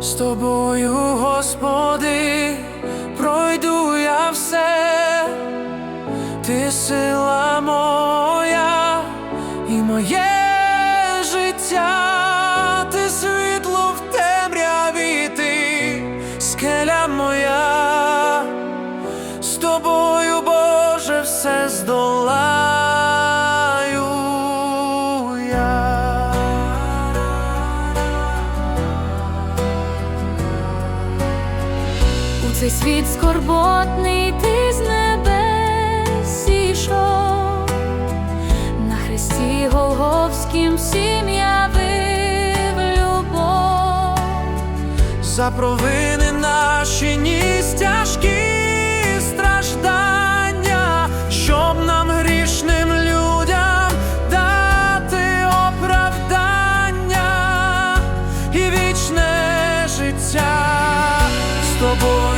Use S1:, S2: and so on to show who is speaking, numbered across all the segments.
S1: З тобою, Господи, пройду я все, ти сила моя і моє життя, ти світло в темряві, ти скеля моя, з тобою, Боже, все здолаю
S2: Цей світ скорботний ти з небес ішов, на хресті Голговськім сім'я любов.
S1: За провини наші ніс тяжкі страждання, щоб нам грішним людям дати оправдання і вічне життя з тобою.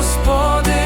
S1: Господи.